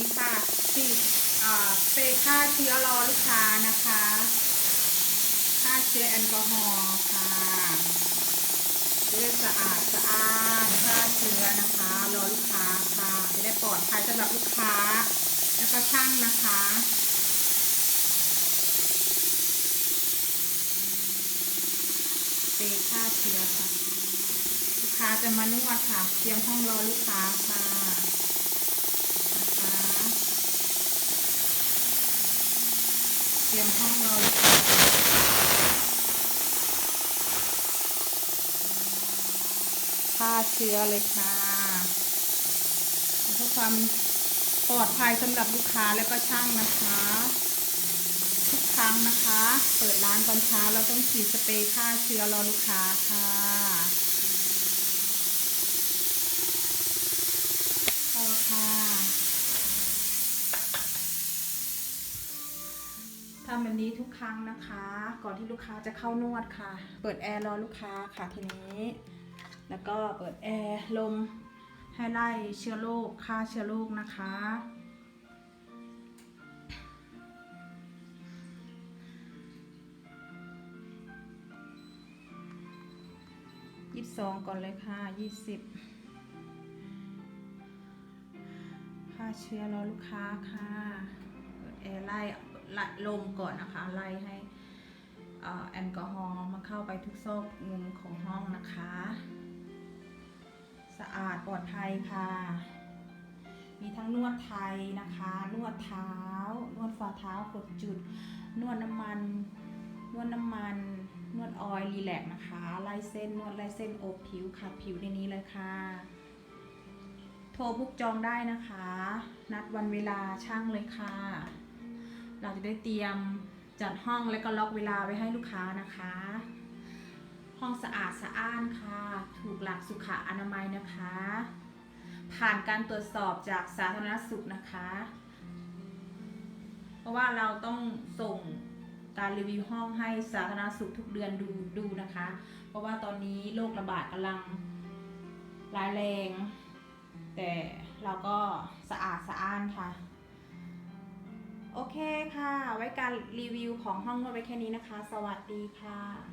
ดีค่ะฉีดอ่เปรย์ฆ่าเชื้อรอลูกค้านะคะฆ่าเชื้อแอลกอฮอล์ค่ะจะได้สะอาดสะอาดฆ่าเชื้อนะคะรอลูกค้าค่ะจะได้ปลอดภัยสำหรับลูกค้า แล้วก็ช่างนะคะเปรย์ฆ่าเชื้อค่ะ ลูกค้าจะมานวดค่ะเตรียมห้องรอลูกค้าค่ะ เตรียมห้องเราฆ่าเชื้อเลยค่ะเพื่อความปลอดภัยสำหรับลูกค้าและก็ช่างนะคะ ทุกครั้งนะคะ เปิดร้านตอนเช้าเราต้องฉีดสเปรย์ฆ่าเชื้อรอลูกค้าค่ะต่อค่ะ ทำแบบนี้ทุกครั้งนะคะ ก่อนที่ลูกค้าจะเข้านวดค่ะ เปิดแอร์รอลูกค้าค่ะทีนี้ แล้วก็เปิดแอร์ลมให้ไล่เชื้อโรคฆ่าเชื้อโรคนะคะ ยี่สิบสองก่อนเลยค่ะยี่สิบฆ่าเชื้อรอลูกค้าค่ะ เปิดแอร์ไล่ ล่ลมก่อนนะคะ ไล่ให้แอลกอฮอล์มาเข้าไปทุกซอกมุมของห้องนะคะ สะอาดปลอดภัยค่ะ มีทั้งนวดไทยนะคะ นวดเท้า นวดฝ่าเท้ากดจุด นวดน้ำมัน นวดน้ำมัน นวดออยล์รีแลกซ์นะคะ ไล่เส้น นวดไล่เส้นอบผิวขัดผิวในนี้เลยค่ะ โทรบุกจองได้นะคะ นัดวันเวลาช่างเลยค่ะ เราจะได้เตรียมจัดห้องและก็ล็อกเวลาไว้ให้ลูกค้านะคะ ห้องสะอาดสะอ้านค่ะ ถูกหลักสุขอนามัยนะคะ ผ่านการตรวจสอบจากสาธารณสุขนะคะ เพราะว่าเราต้องส่งการรีวิวห้องให้สาธารณสุขทุกเดือนดูดูนะคะ เพราะว่าตอนนี้โรคระบาดกำลังร้ายแรง แต่เราก็สะอาดสะอ้านค่ะ โอเคค่ะ ไว้การรีวิวของห้องนวดไว้แค่นี้นะคะ สวัสดีค่ะ